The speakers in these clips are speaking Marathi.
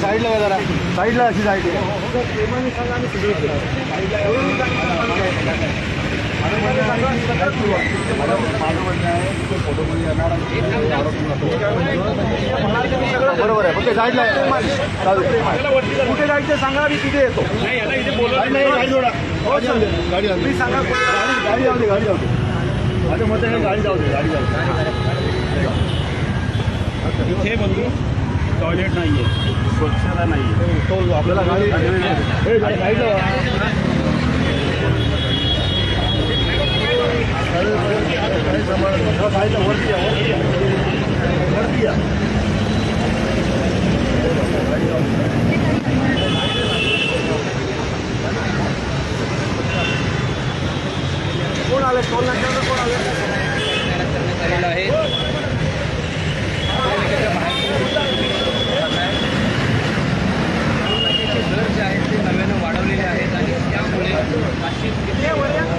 साईडला जरा. साईडला अशी साईड बरोबर आहे. फक्त साईडला कुठे जायचं सांगा मी तिथे येतो. गाडी. हो सांगा गाडी जाऊ दे गाडी जाऊ दे माझ्या मते गाडी जाऊ दे गाडी जाऊ दे. इथे बंधू टॉयलेट नाहीये. स्वच्छता नाहीये. तो आपल्याला गाडी हे. हा, वरती वरती. कोण आले? टोल नाक्यावर कोण आले? दर जे आहेत ते नव्यानं वाढवलेले आहेत आणि त्यामुळे नाशिक या वरती या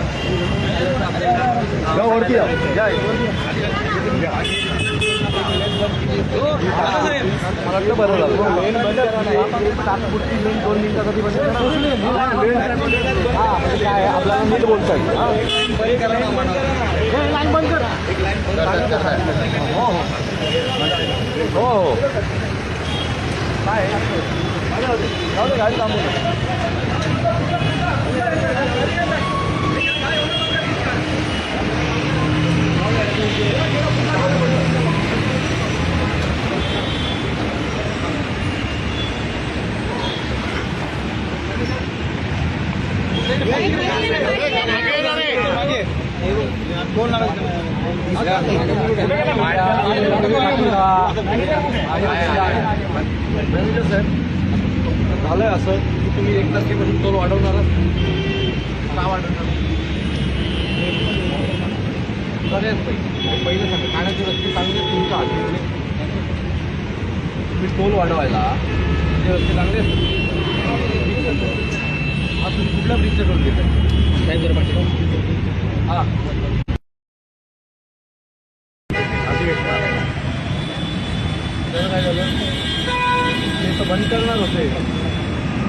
या वरती या. मला वाटलं बरं झालं लेन बंद करा नाही. तात्पुरती येऊन दोन मिनिटासाठी बसेल. करा. म्हणजे काय आहे, आपल्याला नीट बोलता येईल लाईन बंद कर. हो हो. हो हो. काय? आहे? गाडी थांबू दे. मॅनेजर साहेब झालंय असं की तुम्ही एक तारखेपासून टोल वाढवणार आहात. का वाढवणार सगळ्यात पहिले पहिलं सांगा ठाण्याचे रस्ते चांगले तुमच्या हाती तुम्ही टोल वाढवायला ते रस्ते चांगले आज तुम्ही कुठल्या ब्रिजचा टोल घेताय? हा. अजून एक का? त्याचं काय झालं? ते तर बंद करणार होते.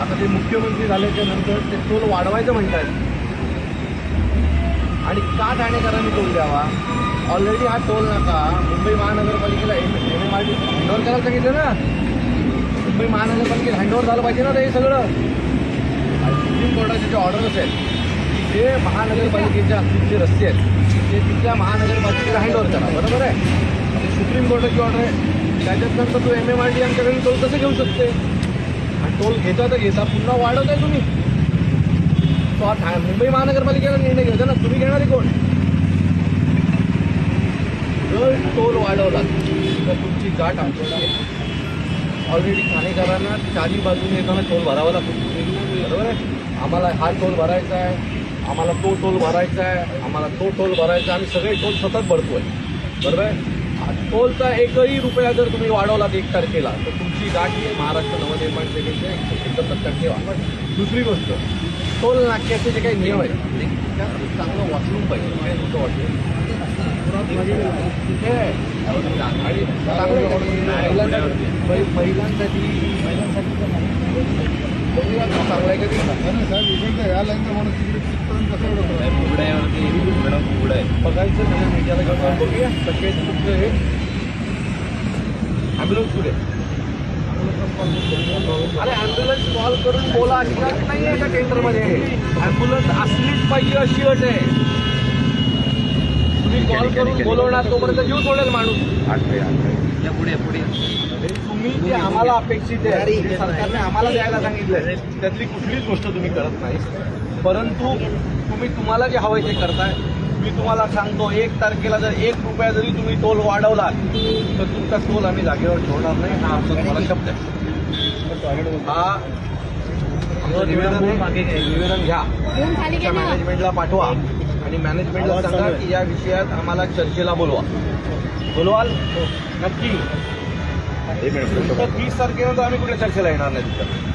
आता ते मुख्यमंत्री झाल्याच्यानंतर ते टोल वाढवायचं म्हणतायत. आणि का ठाणेकरांनी टोल द्यावा? ऑलरेडी हा टोल नाका. मुंबई महानगरपालिकेला M M R T handover करायला सांगितलं ना? मुंबई महानगरपालिकेत हँडओव्हर झालं पाहिजे ना ते सगळं? आणि सुप्रीम कोर्टाचे जे ऑर्डर्स आहेत ते महानगरपालिकेच्या जे रस्ते आहेत ते तिथल्या महानगरपालिकेला हँडओव्हर करा. बरोबर आहे? आणि सुप्रीम कोर्टाची ऑर्डर आहे. त्याच्यात नंतर तो एम एम आर टी आमच्याकडे टोल कसं घेऊ शकते? आणि टोल घेता तर घेता. पुन्हा वाढवताय तुम्ही. तो हा मुंबई महानगरपालिकेला निर्णय घेतो ना. तुम्ही घेणारे कोण? जर टोल वाढवला तर तुमची गाठ आमच्याकडे ऑलरेडी ठाणेकरांना चारी बाजूने येताना टोल भरावा लागतो. बरोबर आहे? आम्हाला हा टोल भरायचा आहे आम्हाला तो टोल भरायचा आहे आम्हाला तो टोल भरायचा आहे. आम्ही सगळे टोल सतत भरतोय. बरोबर आहे? हा टोलचा एकही रुपया जर तुम्ही वाढवलात एक तारखेला तर तुमची गाठ महाराष्ट्र नवनिर्माण सेनेचे एकदम लक्षात ठेवा दुसरी गोष्ट टोल नाक्याचे जे काही नियम आहेत चांगलं वाचून पाहिजे हे आहे. आणि चांगलं महिलांसाठी महिलांसाठी महिलांसाठी तर नाही. महिलांचं चांगलं आहे का ते? बघायचं म्हणजे मीडियाला बघूया सगळे हे ॲम्ब्युलन्स पुढे अरे ॲम्ब्युलन्स कॉल करून बोला अशी अट नाही आहे का टेंडरमध्ये ॲम्ब्युलन्स असलीच पाहिजे अशी अट आहे. तुम्ही कॉल करून बोलवणार तोपर्यंत जीव सोडेल माणूस. या पुढे पुढे. तुम्ही जे आम्हाला अपेक्षित आहे जे सरकारने आम्हाला द्यायला सांगितलंय त्यातली कुठलीच गोष्ट तुम्ही करत नाही. परंतु तुम्ही तुम्हाला जे हवंय ते करताय. मी तुम्हाला सांगतो एक तारखेला जर एक रुपया जरी तुम्ही टोल वाढवलात तर तुमचा टोल आम्ही जागेवर ठेवणार नाही. हा आमचा तुम्हाला शब्द आहे. हा. आमचं निवेदन आहे. निवेदन घ्या. मॅनेजमेंटला पाठवा. आणि मॅनेजमेंटला सांगा की या विषयात आम्हाला चर्चेला बोलवा. बोलवाल? नक्की. तर तीस तारखेनंतर आम्ही कुठल्या चर्चेला येणार नाही तिथं?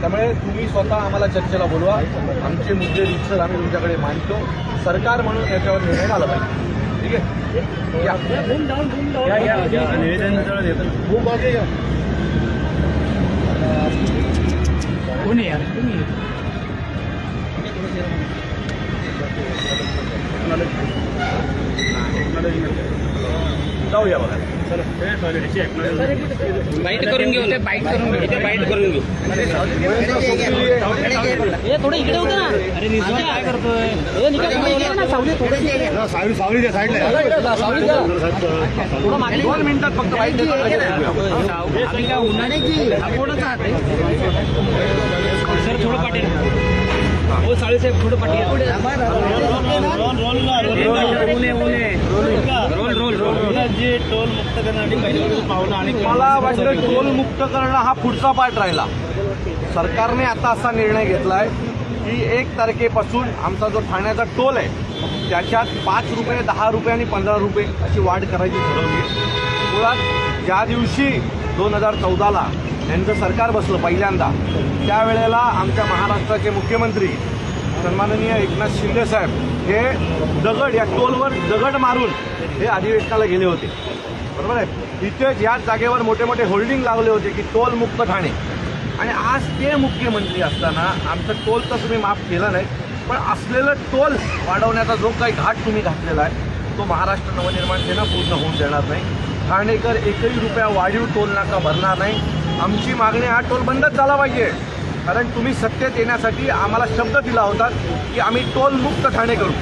त्यामुळे तुम्ही स्वतः आम्हाला चर्चेला बोलवा. आमचे मुद्दे रितसर आम्ही तुमच्याकडे मांडतो. सरकार म्हणून याच्यावर निर्णय झाला पाहिजे. ठीक आहे? कोणी यार? तुम्ही जाऊया बघा. हे. बाईट करून घेऊ बाईट करून घेऊ. बाईट करून घेऊ. हे थोडं इकडे होतं ना. अरे निघा काय करतोय? सावली थोडं सावली सावली द्या साईडला. थोडं मागे दोन मिनिटात फक्त बाईक देतो. आम्ही काय. सर थोडं पाठी हो थोडं पाठी रोल रोल रोल जे टोल मुक्त करण्यासाठी पहिल्यांदा पावलं आणि मला वाटतं टोल मुक्त करणं हा पुढचा पार्ट राहिला सरकारने आता असा निर्णय घेतलाय की एक तारखेपासून आमचा जो ठाण्याचा टोल आहे त्याच्यात पाच रुपये दहा रुपये आणि पंधरा रुपये अशी वाढ करायची ठरवली आहे. मुळात ज्या दिवशी दोन हजार चौदाला यांचं सरकार बसलं पहिल्यांदा. त्यावेळेला आमच्या महाराष्ट्राचे मुख्यमंत्री सन्माननीय एकनाथ शिंदे साहेब हे दगड या टोलवर दगड मारून हे अधिवेशनाला गेले होते. बरोबर आहे? इथेच याच जागेवर मोठे मोठे होल्डिंग लावले होते की टोल मुक्त ठाणे. आणि आज ते मुख्यमंत्री असताना आमचं टोल तर तुम्ही माफ केलं नाही पण असलेलं टोल वाढवण्याचा जो काही घाट तुम्ही घातलेला आहे तो महाराष्ट्र नवनिर्माण सेना पूर्ण होऊन देणार नाही. ठाणेकर एकही रुपया वाढीव टोल नाका भरणार नाही. आमची मागणी हा टोल बंदच झाला पाहिजे. कारण तुम्ही सत्तेत येण्यासाठी आम्हाला शब्द दिला होता की आम्ही टोल मुक्त ठाणे करू.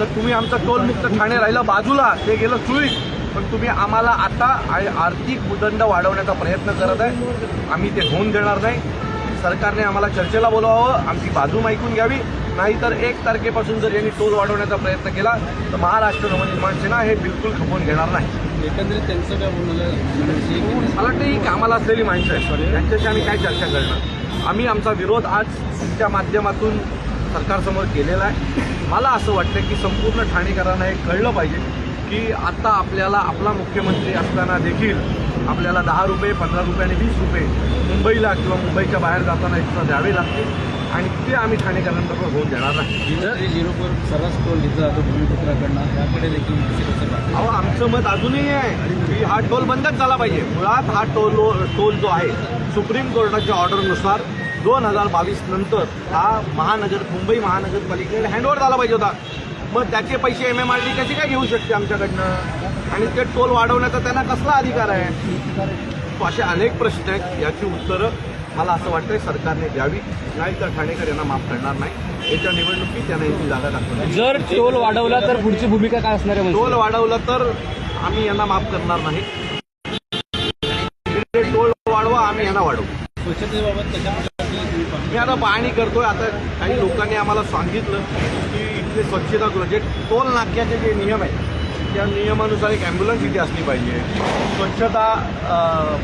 तर तुम्ही आमचं टोल मुक्त ठाणे राहिलं बाजूला ते गेलं चुळीत. पण तुम्ही आम्हाला आता आर्थिक उदंड वाढवण्याचा प्रयत्न करत आहे. आम्ही ते होऊन देणार नाही. सरकारने आम्हाला चर्चेला बोलवावं आमची बाजू ऐकून घ्यावी. नाहीतर एक तारखेपासून जर यांनी टोल वाढवण्याचा प्रयत्न केला तर महाराष्ट्र नवनिर्माण सेना हे बिलकुल खपवून घेणार नाही. एकंदरीत त्यांचं काय बोलणं मला वाटतं ही कामाला असलेली माणसं आहे त्यांच्याशी आम्ही काय चर्चा करणार? आम्ही आमचा विरोध आज तुमच्या माध्यमातून सरकारसमोर केलेला आहे. मला असं वाटतं की संपूर्ण ठाणेकरांना हे कळलं पाहिजे की आता आपल्याला आपला मुख्यमंत्री असताना देखील आपल्याला दहा रुपये पंधरा रुपये आणि वीस रुपये मुंबईला किंवा मुंबईच्या बाहेर जाताना एक्स्ट्रा द्यावे लागतील. आणि ते आम्ही ठाणेकरांबरोबर होऊन देणार नाही. झिरोवर सर्रास टोल घेतला जातो भूमिपुत्राकडनं याकडे देखील अहो आमचं मत अजूनही आहे की हा टोल बंदच झाला पाहिजे. मुळात हा टोल टोल जो आहे सुप्रीम कोर्टाच्या ऑर्डरनुसार दोन हजार बावीस नंतर हा महानगर मुंबई महानगरपालिकेकडे हँडओव्हर झाला पाहिजे होता. मग त्याचे पैसे एम एम आर टी कशी काय घेऊ शकते आमच्याकडनं? आणि ते टोल वाढवण्याचा त्यांना कसला अधिकार आहे? असे अनेक प्रश्न आहेत याची उत्तरं मला असं वाटतंय सरकारने द्यावी नाही तर ठाणेकर यांना माफ करणार नाही. येत्या निवडणुकीत त्यांना याची जागा दाखवणार जर टोल वाढवला तर पुढची भूमिका काय असणार आहे टोल वाढवलं तर आम्ही यांना माफ करणार नाही. टोल वाढवा आम्ही यांना वाढवू. स्वच्छतेबाबत मी आता पाहणी करतोय आता काही लोकांनी आम्हाला सांगितलं की इथले स्वच्छतागृह जे टोल नाक्याचे जे नियम आहेत त्या नियमानुसार एक ॲम्ब्युलन्स इथे असली पाहिजे. स्वच्छता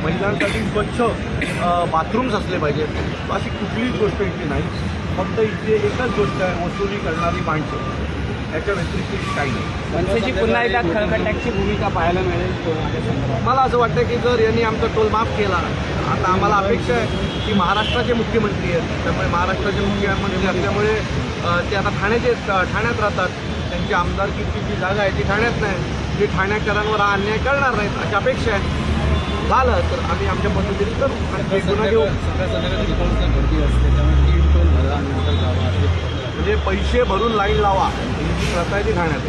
महिलांसाठी स्वच्छ बाथरूम्स असले पाहिजेत. अशी कुठलीच गोष्ट इथे नाही. फक्त इथे एकच गोष्ट आहे वसुली करणारी माणसं. याच्या व्यतिरिक्त काही नाही. मनसेची पुन्हा एकदा खळखट्याची भूमिका पाहायला मिळेल. मला असं वाटतं की जर यांनी आमचा टोल माफ केला आता आम्हाला अपेक्षा आहे की महाराष्ट्राचे मुख्यमंत्री आहेत. त्यामुळे महाराष्ट्राचे मुख्यमंत्री असल्यामुळे ते आता ठाण्याचे ठाण्यात राहतात. त्यांची आमदारकीची जी जागा आहे ती ठाण्यात नाही ते ठाण्याकरांवर हा अन्याय करणार नाहीत अशी अपेक्षा आहे. झालं तर आम्ही आमच्या पद्धतीने करू. आणि गुन्हा घेऊ. तीन म्हणजे पैसे भरून लाईन लावा. ही प्रथा आहे ती ठाण्यात.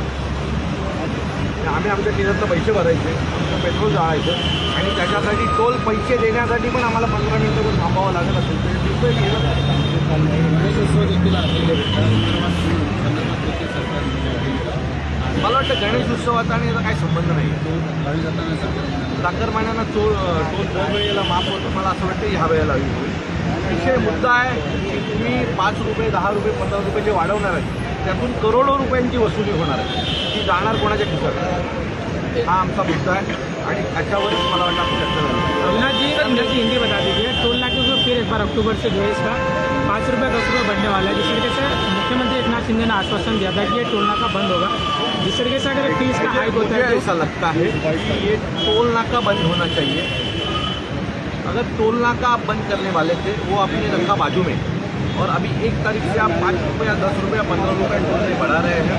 आम्ही आमच्या किल्ल्यातलं पैसे भरायचे आमचं पेट्रोल जाळायचं. आणि त्याच्यासाठी टोल पैसे देण्यासाठी पण आम्हाला पंधरा मिनिटं पण थांबावं लागत असेल. तर मला वाटतं गणेश उत्सवाचा आणि याचा काही संबंध नाही. गावी जाताना सरकार चाकरमान्यांना टोल टोल दरवेळेला माफ होतं. मला असं वाटतं ह्या वेळेला होईल. विषय मुद्दा आहे की तुम्ही पाच रुपये दहा रुपये पंधरा रुपये जे वाढवणार आहे त्यातून करोडो रुपयांची वसुली होणार आहे. ती जाणार कोणाच्या खिशात? हा आमचा मुद्दा आहे. आणि त्याच्यावरच मला वाटतं आपण चर्चा झाली रघुनाथ जी हिंदी बता दीजिए. टोल नाके फिर एक बार अक्टूबर से जो है इसका पाँच रुपये दस रुपये बढ़ने वाला है। जिस तरीके से मुख्यमंत्री एक नाथ शिंदे ने आश्वासन दिया था कि ये टोल नाका बंद होगा। जिस तरीके से अगर फ़ीस का हाइक होता है ऐसा लगता है कि ये टोल नाका बंद होना चाहिए। अगर टोल नाका आप बंद करने वाले थे वो आपने रखा बाजू में। और अभी एक तारीख से आप पाँच रुपये या दस रुपये या पंद्रह रुपये टोल से बढ़ा रहे हैं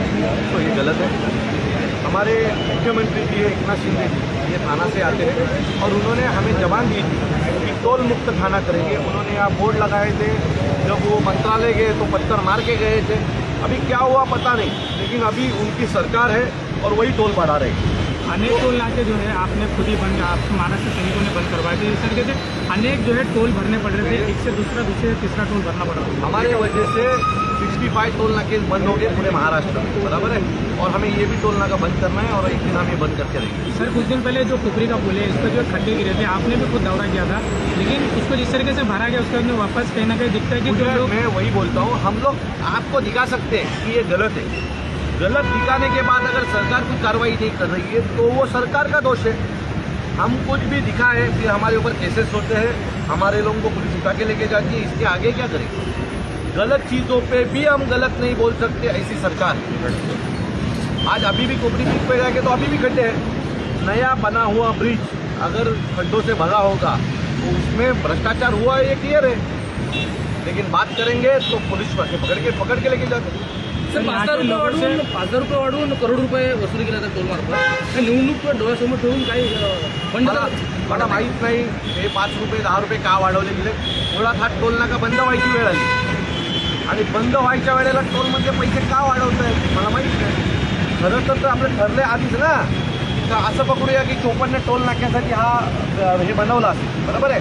तो ये गलत है। हमारे मुख्यमंत्री जी है एकनाथ शिंदे जी ये थाना से आते हैं और उन्होंने हमें जबान दी थी कि टोल मुक्त थाना करेंगे। उन्होंने यहाँ बोर्ड लगाए थे जब वो मंत्रालय गए तो पत्थर मार के गए थे। अभी क्या हुआ पता नहीं लेकिन अभी उनकी सरकार है और वही टोल बढ़ा रहे हैं। अनेक टोल नाके जो है आपने खुद ही बंद आप महाराष्ट्र सैनिकों ने बंद करवाए थे इस तरीके से अनेक जो है टोल भरने पड़ रहे थे। एक से दूसरा दूसरे तीसरा टोल भरना पड़। रहा हमारे वजह से 65 टोल नाके बंद हो गए पूरे महाराष्ट्र में बराबर है? और हमें ये भी टोल नाका बंद करना है और एक दिन हम ये बंद करके रहेंगे सर कुछ दिन पहले जो कुकरी का पुल है इस पर जो खड्डे गिरे थे आपने भी खुद दौरा किया था लेकिन उसको जिस तरीके से भरा गया उसके बाद वापस कहीं ना कहीं दिखता है कि जो लोग मैं वही बोलता हूँ हम लोग आपको दिखा सकते हैं कि ये गलत है। गलत दिखाने के बाद अगर सरकार कोई कार्रवाई नहीं कर रही है तो वो सरकार का दोष है। हम कुछ भी दिखा है फिर हमारे ऊपर केसेस होते हैं हमारे लोगों को पुलिस उठा के लेके जाती है इसके आगे क्या करेंगे? गलत चीज़ों पे भी हम गलत नहीं बोल सकते ऐसी सरकार आज अभी भी कोपरी ब्रिज पे जाएँगे तो अभी भी खड्डे हैं। नया बना हुआ ब्रिज अगर खड्डों से भरा होगा तो उसमें भ्रष्टाचार हुआ है ये क्लियर है। लेकिन बात करेंगे तो पुलिस पकड़ के पकड़ के लेके जाते हैं। पाच रुपये वाढवून पाच हज़ार रुपये वाढवून करोड रुपये वसूल केला जातात टोलमार्फत निवडणूक डोळ्यासमोर ठेवून काही मला मला माहीत नाही हे पाच रुपये दहा रुपये का वाढवले गेले? मुळात हा टोल नाका बंद व्हायची वेळ आली. आणि बंद व्हायच्या वेळेला टोलमध्ये म्हणजे पैसे का वाढवत आहेत मला माहीत नाही. खरं तर तर आपलं ठरलंय आधीच ना. तर असं पकडूया की चोपन्न टोल नाक्यासाठी हा हे बनवला. असेल बरोबर आहे?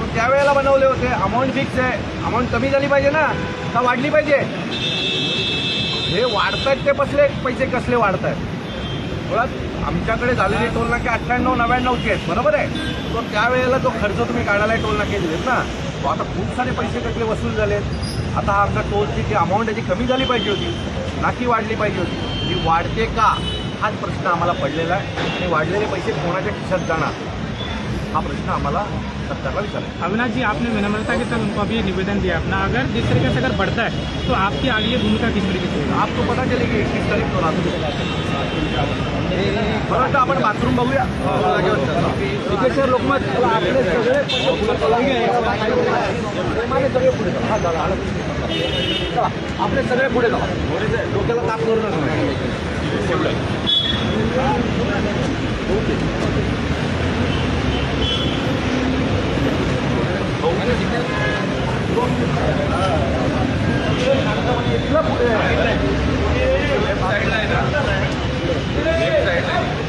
पण त्यावेळेला बनवले होते. अमाऊंट फिक्स आहे. अमाऊंट कमी झाली पाहिजे ना? का वाढली पाहिजे? हे वाढतायत ते कसले पैसे कसले वाढत आहेत मुळात आमच्याकडे झालेले टोल नाके अठ्ठ्याण्णव नव्याण्णवचे आहेत. बरोबर आहे? तो त्यावेळेला जो खर्च तुम्ही काढायला टोल नाके दिलेत ना तो आता खूप सारे पैसे कसले वसूल झालेत. आता हा आमचा टोलची जी अमाऊंट आहे ती कमी झाली पाहिजे होती नाकी वाढली पाहिजे होती ती वाढते का? हाच प्रश्न आम्हाला पडलेला आहे. आणि वाढलेले पैसे कोणाच्या खिशात जाणार? हा प्रश्न आम्हाला सरकारला विचारायचा अविनाश जी आपने विनम्रता के साथ उनको अभी निवेदन दिया अपना। अगर जिस तरीके से अगर बढ़ता है तो आपकी आगे भूमिका किस तरीके से आपको पता चलेगी एकतीस तारीख को रात वाटतं आपण बाथरूम बघूया लोकमत आपले सगळे पुढे आपले सगळे डोक्याला ताप करू नका इथलं पुढे आहे. सचिन अरे सर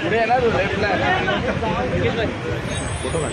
पुढे आहे ना तू लेफ्टला फोटो काढ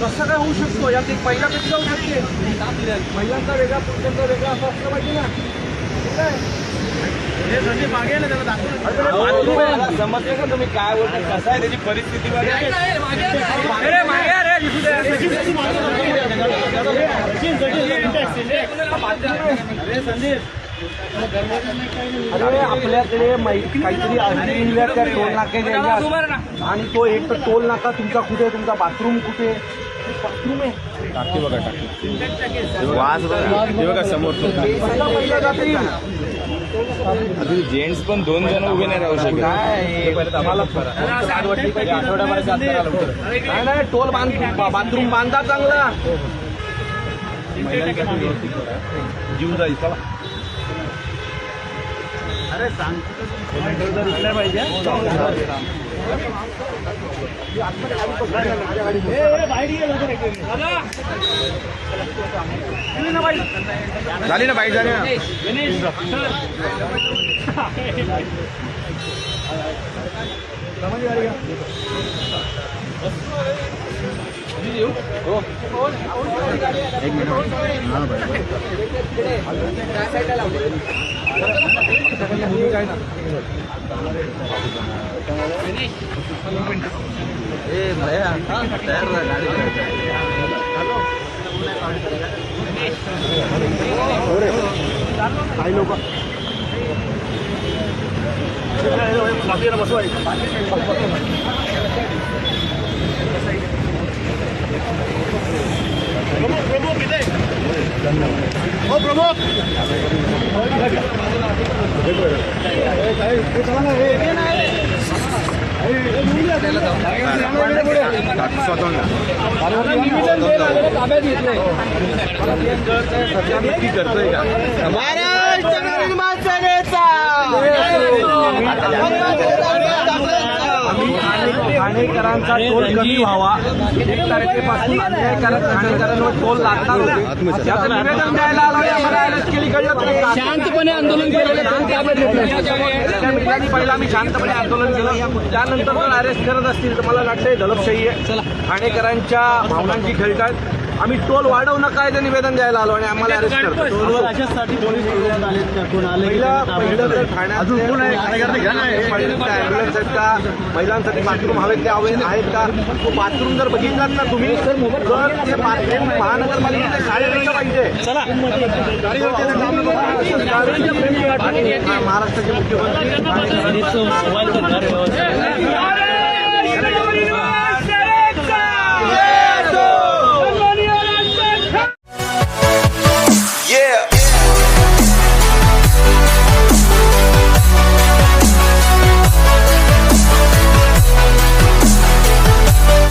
कसं काय होऊ शकतो. यात एक महिला कशी जाऊ शकते. महिलांचा वेगळा पुरुषांचा वेगळा असं असलं पाहिजे ना. ठीक आहे? अरे, समजते का तुम्ही काय बोलता कसं आहे त्याची परिस्थिती अरे संदीप. अरे आपल्याकडे काहीतरी त्या टोल नाक्याच्या आणि तो एक तर टोल नाका तुमचा कुठे तुमचा बाथरूम कुठे टाकी बघा टाकी. वास बघा. समोर जातील जेंट्स पण दोन जण उभे नाही राहू शकत. टोल बांध बाथरूम बांधा चांगला. जीव जाईल चला. झाली ना बाईक झाली ना. गाडी tí xíu đúng không em mới nói à vậy Ê, mẹ à, té rồi đã đi. Ủa, ai lâu quá. Hãy subscribe cho kênh Ghiền Mì Gõ Để không bỏ lỡ những video hấp dẫn करतोय का ठाणेकरांचा टोल कमी व्हावा. एक तारखेपासून अन्यायकारक ठाणेकरांवर टोल लागणार होते निवेदन द्यायला आलो केली कळत? शांतपणे आंदोलन ठिकाणी पहिला आम्ही शांतपणे आंदोलन केलं. त्यानंतर जर अरेस्ट करत असतील तर मला वाटतंय दलपशाही आहे. ठाणेकरांच्या भावनांची खेळतात आम्ही टोल वाढवू नका याचं निवेदन द्यायला आलो आणि आम्हाला अरेस्ट करतो. का? महिलांसाठी बाथरूम हवेत ते हवे आहेत का? तो बाथरूम जर बघितलात ना तुम्ही तर ते बाथरूम महानगरपालिकेच्या शाळेपेक्षा पाहिजे. महाराष्ट्राचे मुख्यमंत्री